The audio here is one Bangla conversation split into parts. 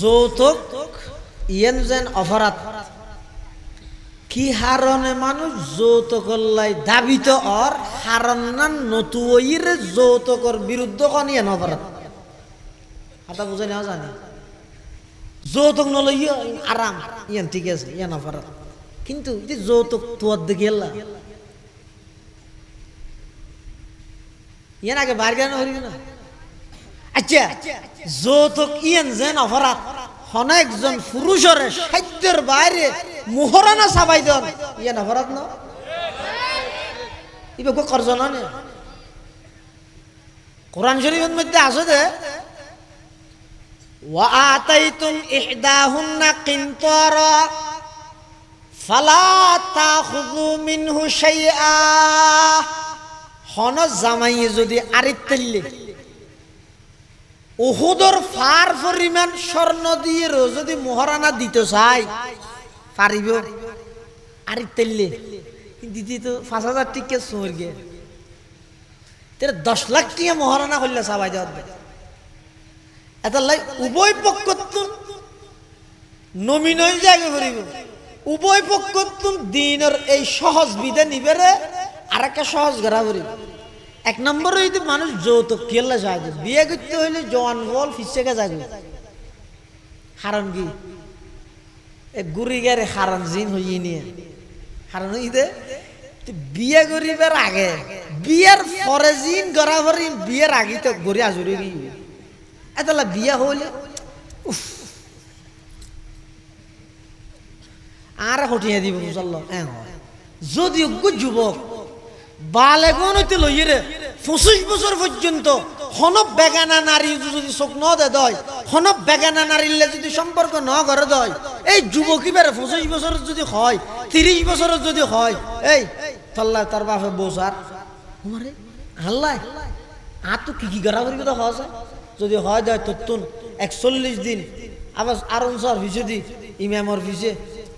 যৌতুক অপরাধ। কি হারণে মানুষ যৌতুকল্লাই দাবিত অর হারণ না নতুয়ির যৌতুকর বিরুদ্ধ কন ইয়েন অপরাধ? হাতা বুঝে নেওয়া জানি যৌতুক নলই আরাম, ইয়ান ঠিক আছে, ইয়ান অপরাধ। কিন্তু যে যৌতুক তোয়ার দিকে এলা। ইয়ান আগে বাইর হরি না? আচ্ছা যৌতুক ইয়ান যেন অপরাধ হন একজন পুরুষরে সাহিত্যের বাইরে মোহরানা সাবাই দেন ইয়ান অপরাধ ন ইবে কো করজ না নে কোরআন শরীফের মধ্যে আছে যে وآتيتم إحداهن قنطارا فلا تأخذوا منه شيئا হন জামাই যদি আরিত্তেল্লে উহুদর ফার পরিমাণ স্বর্ণ দিয়ে যদি মহারানা দিতে চাই পারিব আরিত্তেল্লে দিতে তো পাঁচ হাজার টিকে চোর গে তেরে দশ লাখ টিয়া মহারানা করলে সবাই দেওয়ার এটা লাই উভয় পক্ষ নমিনই জায়গা করিব। উভয় পক্ষ দিনের এই সহজ বিধে নিবেরে আর একটা সহজ গড়া করিব। এক নম্বর যদি মানুষ যৌতুক কেলা যায় বিয়ে করতে হইলে জওয়ান বল ফিসেকে যাবে হারণ কি? এ গুড়ি গারে হারণ জিন হইয়ে নিয়ে। হারণ হইতে বিয়ে করিবার আগে, বিয়ের পরে জিন গড়া ভরি, বিয়ের আগে তো গড়ি আজুরি এতলা বিয়া হইলে আর হটিয়ে দিব বুঝল যদি অজ্ঞ যুবক বালে গণতে লইরে পঁচিশ বছর পর্যন্ত হনব বেগানা নারী যদি চোখ ন দে দয়, হনব বেগানা নারীলে যদি সম্পর্ক ন করে দয়। এই যুবকী বেড়ে পঁচিশ বছর যদি হয়, তিরিশ বছর যদি হয়, এই, তল্লা তার বাপে বসার আমারে আর তো কি কি গড়া করি কথা হওয়া যদি হয় দেয় তত্তুন একচল্লিশ দিন, আবার আরন সর ভিসে দি, ইমামর ভিসে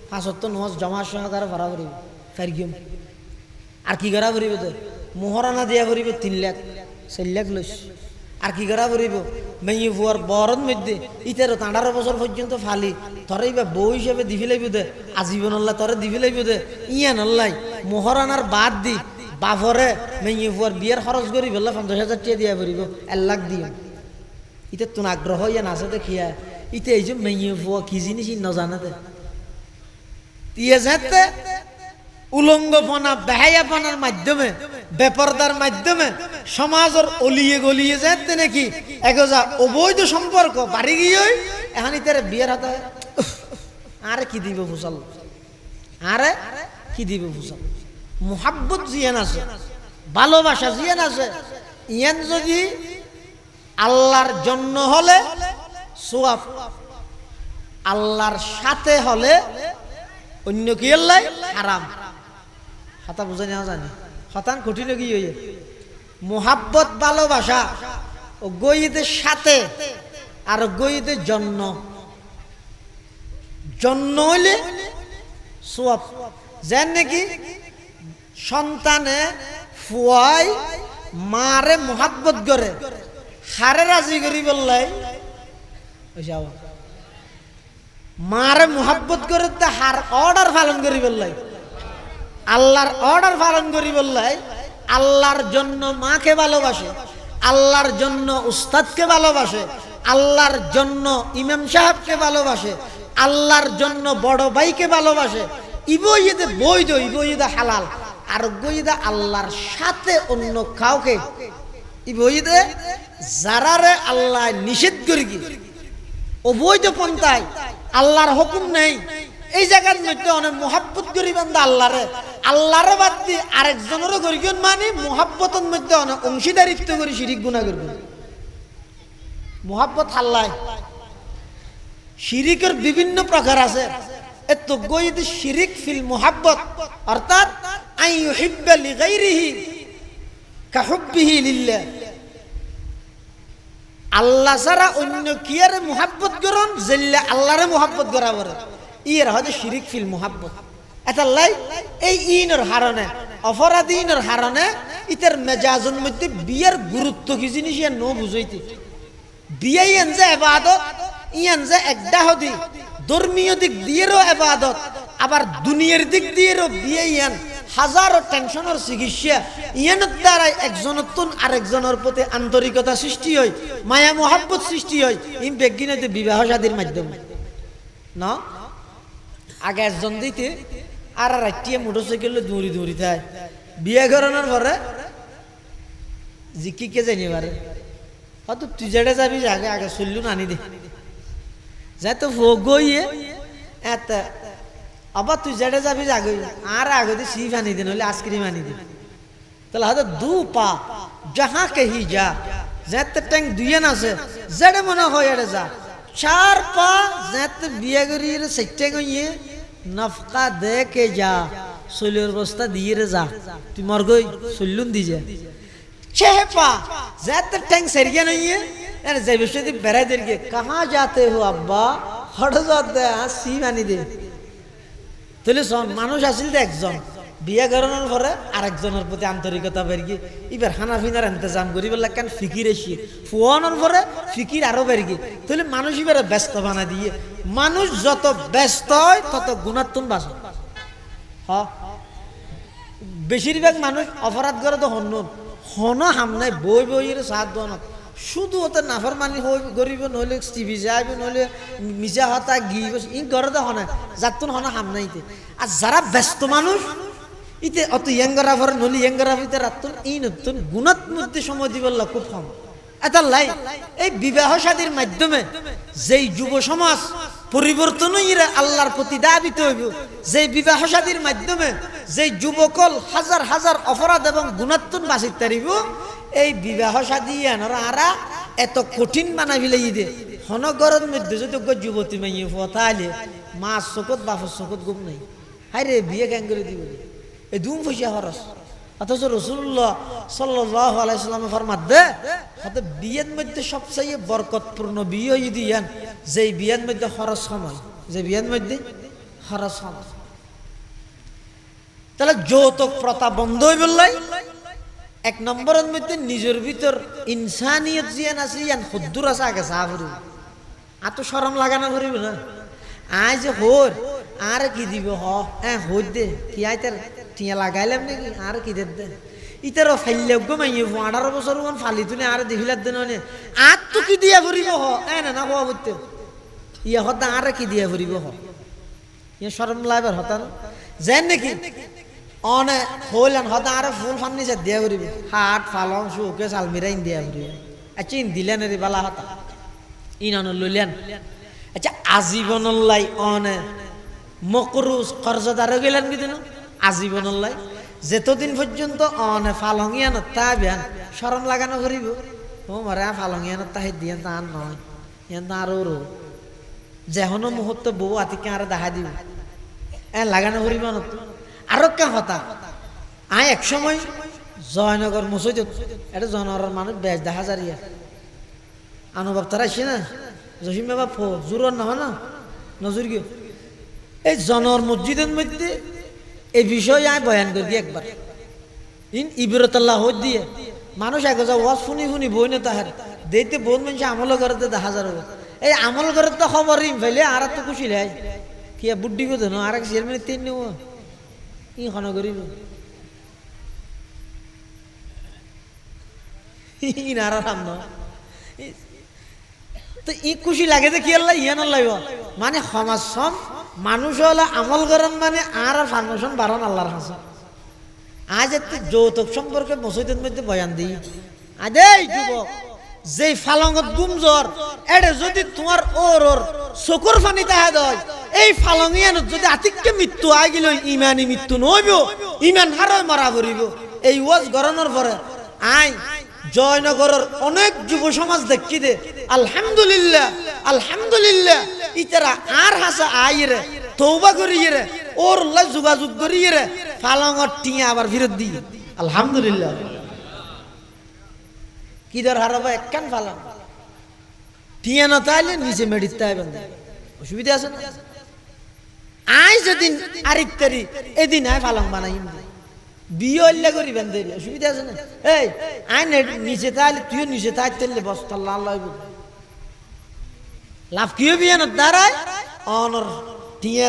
পাঁচত্তর নজ জমার সহকারে ভাড়া করিব ফেরগিম, আর কি করা করিব তো মোহরানা দিয়া করিব তিন লাখ, চার লাখ লইস আর কি করা করিব? মেয়ে ফুয়ার বরণ মধ্যে ইতারো আঠারো বছর পর্যন্ত ফালি। তরে ইবা বউ হিসেবে দিবি লাগবে দে। আজীবন আল্লাহ তরে দিবি লাগবে দে। ইয়ান আল্লাহ মোহরানার বাদ দি বাফরে মেয়ে ফুয়ার বিয়ের খরচ করি বললে পঞ্চাশ হাজার টিয়া দিয়া করিব, এক লাখ দিও ইতে তোর আগ্রহ ইয়া নাচে দেখিয়া, ইতে এই যে মেয়ে ফুয়া কি জিনিস ন জানাতে ইয়ে যেতে উলঙ্গপনা, বেহায়াপনার মাধ্যমে বেপরদার মাধ্যমে সমাজের অলিয়ে গলিয়ে যেতে নাকি এগোজা অবৈধ সম্পর্ক, বাড়ি গিয়ে এখন ইতারে বিয়ের হাতে আরে কি দিব ফুসাল আরে কি দিব ফুসাল মোহাব্বত জিয়ান আছে, ভালোবাসা জিয়ান আছে, ইয়ান যদি আল্লাহর জন্য হলে সোয়াব, আল্লাহর সাথে হলে অন্য কি আল্লাহ হারাম। হাতা বুঝে নেওয়া জানি হতান কঠিন কি হইয়ে? মোহাব্বত, ভালোবাসা ও গইদের সাথে আর গইদের জন্য। জন্য হইলে সোয়াব। যেন নাকি? সন্তানে ফুয়াই মারে মোহাব্বত করে, হারে রাজি করি বললাই মারে মোহাব্বত করে তা হার অর্ডার পালন করি বললাই। আল্লাহর অর্ডার পালন করি বললাই আল্লাহর জন্য মাকে ভালোবাসে, আল্লাহর জন্য উস্তাদকে ভালোবাসে, আল্লাহর জন্য ইমাম সাহেবকে ভালোবাসে, আল্লাহর জন্য বড় ভাইকে ভালোবাসে। ইবইদে বৈধ ইবইদে হালাল। আর গইদা আল্লাহর সাথে অন্য কাউকে। ইবইদে যারারে আল্লাহ নিষেধ করি কি? অবৈধ পন্থায় আল্লাহর হুকুম নেই। এই জায়গার মধ্যে অনেক মোহাব্বত করি বান্ধা আল্লাহরে। আল্লাহরে বাদ দিয়ে আরেকজনেরও করি কেন মানে মোহাব্বতের মধ্যে অনেক অংশীদারিত্ব করি শিরিক গুণা করবেন মোহাব্বত আল্লাহ। শিরিকের বিভিন্ন প্রকার আছে। এত গইদ শিরিক ফিল মোহাব্বত, অর্থাৎ আই ইউহিব্বা লিগাইরিহি কাহুব্বিহি লিল্লাহ। আল্লাহ ছাড়া অন্য কিয়ারে মোহাব্বত করুন, জেল্লে আল্লাহরে মোহাব্বত করা বলে ইয়ের হয়তো শিরিক ফিল মোহাব্বত। এটা লাই, এই ইনের হারণে অপরাধী ইনের হারণে ইতার মেজাজের মধ্যে বিয়ের গুরুত্ব কি জিনিস ইয়ে ন বুঝাইতে। বিয়ে এন যে এবাদত, ইয়ান যে একটা হদি, ধর্মীয় দিক দিয়েরও এবাদত, আবার দুনিয়ার দিক দিয়েরও বিয়ে ইয়ান হাজারো টেনশনের চিকিৎসা, ইয়ানের দ্বারা একজনের তুন আরেকজনের প্রতি আন্তরিকতা সৃষ্টি হয়, মায়া মোহাব্বত সৃষ্টি হয় ইম বেগিনতে বিবাহ শাদীর মাধ্যমে। না? আগে একজন দিতে আর রাত্রিয়ে মোটরসাইকেল দৌড়ি দৌড়ি থাকে বিয়ে করানোর পরে জিকিকে জানি পারে। হয়তো তুই যেটা যাবি আগে আগে চললু আনি দে। যাই তো গইয়ে এত। আবার তুই যেটা যাবি আগে আর আগে দিয়ে সিফ আনি দিন হলে আইসক্রিম আনি দিন তাহলে হয়তো দু পা যাহা কেহি যা। যেতে ট্যাঙ্ক দুইয়েন আছে। যেটা মনে হয় এটা যা। চার পা যেতে বিয়ে করি সেটে গইয়ে নফকা দে কে যা সলির বস্তা দিয়ে রে যা তুই মর গই সল্লুন দি যা। চেহেপা, যাতে ট্যাং সেরিয়া নই এর যে বিষয়টি বেড়াই দের গিয়ে। কাহা যাতে হো আব্বা, হঠাৎ দে হাসি মানি দে। তাহলে মানুষ আসিল দে একজন। বিয়ে করানোর পরে আরেকজনের প্রতি আন্তরিকতা বেরিয়ে এবার খানা ফিনার ইন্তজাম করি বললে কেন ফিকির এসে? ফুয়ানোর পরে ফিকির আরও বেরিয়ে তাহলে মানুষ এবারে ব্যস্ত বানা দিয়ে, মানুষ যত ব্যস্ত হয়, তত গুণাত্মন বাস হ। বেশিরভাগ মানুষ অপরাধ করে তো হন্য হন হামনাই বই বইয়ের সাত দনত শুধু ওতে নাফর মানি গরিব নহলে টিভি যাইব নহলে মিজা হতা গিয়ে ই ঘরে তো হনা যাতুন হনা হামনাইতে। আর যারা ব্যস্ত মানুষ ইতে অত ইয়ঙ্গরা ভরে নহলে ইয়ঙ্গরা ভিতরে রাতুন ই নতুন গুণত মধ্যে সময় দিবার খুব কম। এটা লাই, এই বিবাহ শাদীর মাধ্যমে যেই যুব সমাজ পরিবর্তন ইরা আল্লাহর প্রতি দাবিত হইব যে বিবাহ শাদীর মাধ্যমে যে যুবকল হাজার হাজার অপরাধ এবং গুণাত্মন বাঁচিত তারিব এই বিবাহ শাদী এনারা আরা এত কঠিন বানাই ফেলাই দে হনগরের মধ্যে যদি যুবতী মাইয়ে ফতা আলে মা চকত বাপর চকত গুম নাই। হাই রে বিয়ে কেন করে দিব? এই দুম পয়সা খরচ। অথচ রসুল্লাহ সাল্লাহ আলাইসাল্লামে ফরমাত দে হতে বিয়ের মধ্যে সবচেয়ে বরকতপূর্ণ বিয়ে যদি ইয়ান যে বিয়ের মধ্যে খরচ সময় যে বিয়ের মধ্যে খরচ সময় তাহলে যৌতুক প্রথা বন্ধ হয়ে বললাই এক নম্বরের মধ্যে নিজের ভিতর ইনসানিয়ত জিয়ান আছে, ইয়ান হদ্দুর আছে, আগে চা ফুরিব আর তো সরম লাগানো ফুরিব না। আয় যে হোর, আর কি দিব হ? হ্যাঁ হই দে, কি আই তার টিয়া লাগাইলাম নাকি? আর কি দে দে ইতার ফাইলে গো মাইয়ে আঠারো বছর মান ফালি তুনে আর দেখিলার দেন আর তো কি দিয়া ফুরিব হ? এ, না না হওয়া করতে ইয়া হতা আর কি দিয়া ফুরিব হ? ইয়া সরম লাইবার হতা না? যেন নাকি? অনে হইলেন, হতা আর ফুল ফার্নিচার দিয়া ফুরিব হাট ফালং সুকে সালমিরাইন দিয়া ফুরিব আচ্ছা ইন দিলেন রে বালা হতা? ইনানো লইলেন আচ্ছা আজীবনল্লাই অনে মকরুজ কর্জদারও গেলেন কি দিন আজীবনল্লাই। যেতদিন পর্যন্ত অনে ফালংয়ান তা বিয়ান সরম লাগানো করিব। ও মারে ফালংয়ান তাহে দিয়ে তা নয়, ইয়ান রো যেহনো মুহূর্ত বউ আতিকে আর দেখা দিব এ লাগানো করিব না তো। আরও কে হতা। আয় এক সময় জয়নগর মুসৈদ এটা জনগরের মানুষ বেশ দেখা যারিয়া আনুবাব তারা আসে না? জসিম বাবা ফো জোর নহয় না? নজর গিয়ে। এই জনর মসজিদের মধ্যে এই বিষয়ে আমি বয়ান করি একবার। ইন ইবরতাল্লাহ হদ দিয়ে মানুষ এক যা ওয়াজ শুনি শুনি বই না তাহার দেখতে বহুত মানুষ আমল করতে দেখা যার এই আমল করে তো খবর ইম, ফেলে আর তো খুশি লাই। কি বুদ্ধি কথা না আর এক চেয়ারম্যান তিন নেব। ই খন করিব ই নারা রাম ন। তো ই খুশি লাগে যে কি আল্লাহ ইয়ে নল্লাইব মানে সমাজ সম মানুষ হলে আমল করেন মানে আর ফার্মেশন বাড়ান আল্লাহর হাসন। আজ একটু যৌতুক সম্পর্কে মসজিদের মধ্যে বয়ান দিই। আদে যুবক যে ফালঙ্গত গুমজর, এডে যদি তোমার ওর ওর চকুর পানি তাহা দয়, এই ফালঙ্গিয়ানত যদি আতিককে মৃত্যু আগিল ইমানি মৃত্যু নইব, ইমান হারয় মারা ভরিব এই ওয়াজ গরনের পরে আই জয়নগরের অনেক যুব সমাজ দেখি দে আলহামদুলিল্লাহ আলহামদুলিল্লাহ, ইতারা আর হাসা আইরে তৌবা করিয়ে ওর যোগাযোগ করিয়ে রে ফালঙর টিয়া আবার ফিরত দি আলহামদুলিল্লাহ। কি দর হারাবো একখান ফালাং টিয়া না তাইলে নিচে মেডিতে আইবেন অসুবিধা আছে না? আই যেদিন আরেক তারিখ এদিন আয় ফালং বানাই বিয়ে হইলে অনর টিয়া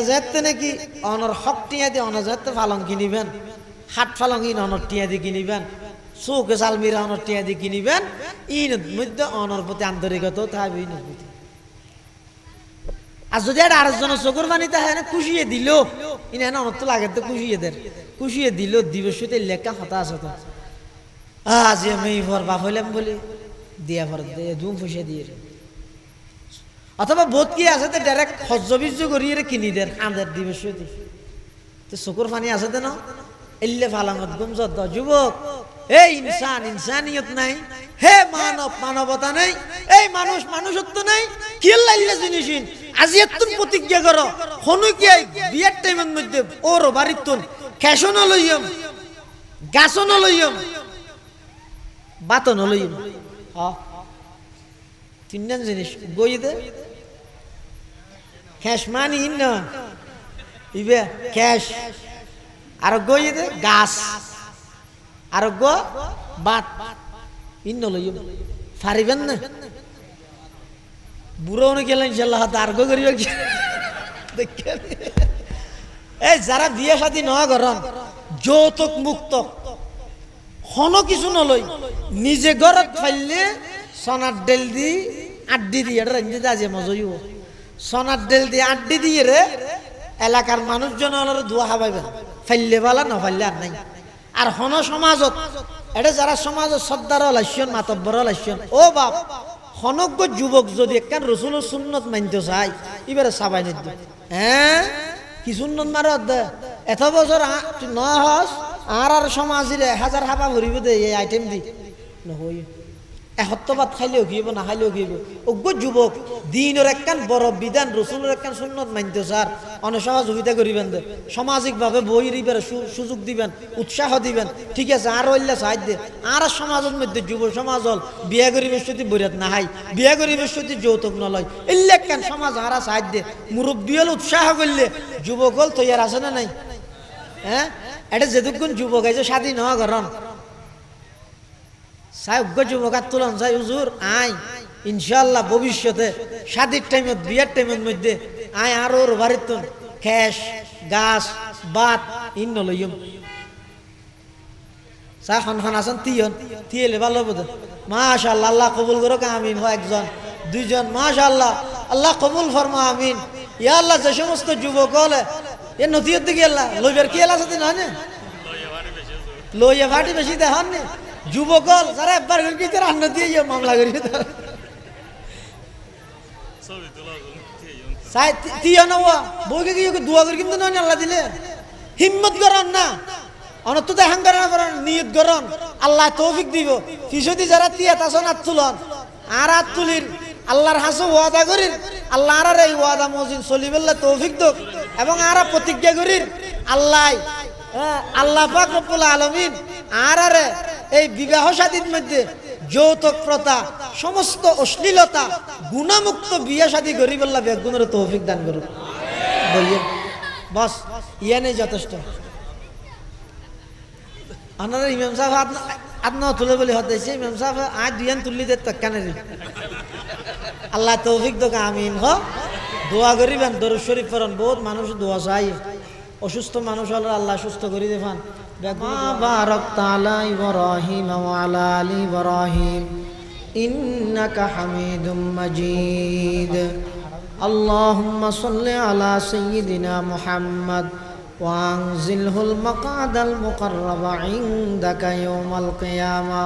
অনর দিয়ে অনর কিনিবেন। ইন অনর দিয়ে অনর দিয়ে মধ্যে অনর প্রতি থাকবে আর যদি আর আরেকজনের চকুর পানি তাহে খুশিয়ে দিল। ইনে না অনত লাগে তো খুশিয়ে দেন। খুশিয়ে দিল দিবসতে লেখা হতা আছে তো। আজ আমি ভর বাপ হইলাম বলি দিয়া ভর দে, ধুম ফুসে দিয়ে অথবা বোধ কি আছে তো ডাইরেক্ট সহ্য বীর্য করিয়ে কিনি দেন আঁদের দিবসতে তো চকুর পানি আছে তো না? এল্লে ফালাঙত গুম যত যুবক। এই ইনসান, ইনসানিয়ত নাই। হে মানব, মানবতা নাই। এই মানুষ, মানুষত্ব নাই। কি লাইলে জিনিস আজি এতুন প্রতিজ্ঞা করো হনু কি এই বিয়ের টাইমের মধ্যে ওর বাড়ির তুন ক্যাশন লইয়ম গাছন লইয়ম বাতন লইয়ম হ্যাঁ তিনজন জিনিস গই দে। ক্যাশ মানি না। ইবে ক্যাশ আর গই দে, গাছ। আর গো, বাত। ইন্ন লইম ফারিবেন না? বুড়ো গেলেন ইনশাল্লাহ আর গো করিব কি? দেখেন এই যারা বিয়ে শাদী নয় গরম যৌতুক মুক্ত। হন কিছু নলই নিজে ঘরত ফাইলে সোনার ডেল দি আড্ডি দিয়ে, এটা রান্ধি আজে মজইব সোনার ডেল দিয়ে আড্ডি দিয়ে রে এলাকার মানুষজন হলো ধোয়া হাবাইবেন ফাইলে বালা না ফাইলে আর নাই। আর হন সমাজত, এটা যারা সমাজত সর্দার লাইছন মাতব্বর লাইছন ও বাপ হনজ্ঞ যুবক যদি একখান রসুল সুন্নত মানতে চাই এবারে সাবাই নিদ্য হ্যাঁ কি সুন্নত মারত এত বছর ন হস, আর আর সমাজ হাজার হাবা ভরিব দে এই আইটেম দি। নহই এসত্তবাদ খাইলেও ঘিব না খাইলেও ঘিব অজ্ঞ যুবক, দিনের একখান বড় বিধান, রসুলের একখান সুন্নত মানতে স্যার অনেক সহযোগিতা করিবেন সামাজিকভাবে বই দিবেন সুযোগ দিবেন, উৎসাহ দিবেন। ঠিক আছে, আর হইলে সাহায্য আর সমাজের মধ্যে যুব সমাজ হল, বিয়া করিবের সত্যি বরিয়াত না হাই বিয়া করিবের সত্যি যৌতুক নলয়। ইল্লে একখান সমাজ আর সাহায্য মুরব্বী হল উৎসাহ করলে, যুবক হল তৈয়ার আছে না নাই? হ্যাঁ? এটা যেটুকুন যুবক আছে স্বাধীন হওয়া গরম ইনশাল্লাহ ভবিষ্যতে বিয়ার টাইমের মধ্যে ওর বাড়ির খ্যাস গাছ, বাত, ইন্ন লইম আছেন তিয়ন তিয়েলে ভালো বোধ আল্লাহ কবুল করো আমিন। হয় একজন, দুইজন মাশাল্লাহ আল্লাহ কবুল ফরমা, আমিন। ইয়া আল্লাহ, যে সমস্ত যুবক হলে এ নথিয়ত দিকে আল্লাহ, লইবার কি সাথে নয় না? লইয়া ভাটি বেশি দেখান নি। যুবকল যারা একবার করে কি রান্না দিয়ে মামলা করি? তিয় না ওয়া বউকে কি দোয়া করে? কিন্তু নয় আল্লাহ দিলে। হিম্মত করন না। অনত দেখান করেন না করেন নিয়ত করন। আল্লাহ তৌফিক দিব। ফিসদি যারা তিয়া তাসন আত তুলন। আর আত তুলির আল্লাহর হাসু ওয়াদা করির আল্লাহ আর এই ওয়াদা মজিদ চলিবেল্লা তৌফিক দোক। এবং আর প্রতিজ্ঞা করির আল্লাহ হ্যাঁ, আল্লাহ পাক রব্বুল আলমিন আর আরে এই বিবাহ শাদীর মধ্যে যৌতুক প্রথা সমস্ত অশ্লীলতা, গুণামুক্ত বিয়া শাদী গরিবাল্লাহ বেগুনের তৌফিক দান করুন বস ইয়ে নেই যথেষ্ট। আপনারা ইমাম সাহেব আপনার তুলে বলে হতেছে ইমাম সাহেব আজ দুইয়ান তুললি দে তক্কানে আল্লাহ তৌফিক দোকা, আমিন হ। দোয়া করিবেন দরুদ শরীফ পড়ন, বহুত মানুষ দোয়া চাই অসুস্থ মানুষ হলে আল্লাহ সুস্থ করে দেবেন বারাক তাআলা ইব্রাহিম ওয়া আলা আলি ইব্রাহিম ইন্নাকা হামিদুম মাজিদ اللهم صل على سيدنا محمد وانزله المقعد المقرب عندك يوم القيامه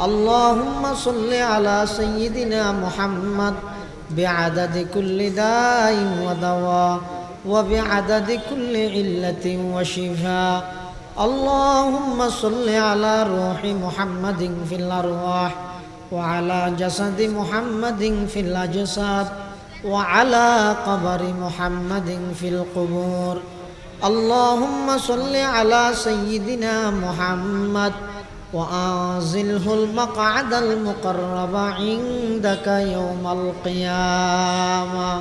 اللهم صل على سيدنا محمد بعدد كل داء ودواء وبعدد كل علة وشفاء. اللهم صل على روح محمد في الأرواح وعلى جسد محمد في الأجساد وعلى قبر محمد في القبور. اللهم صل على سيدنا محمد وأنزله المقعد المقرب عندك يوم القيامة.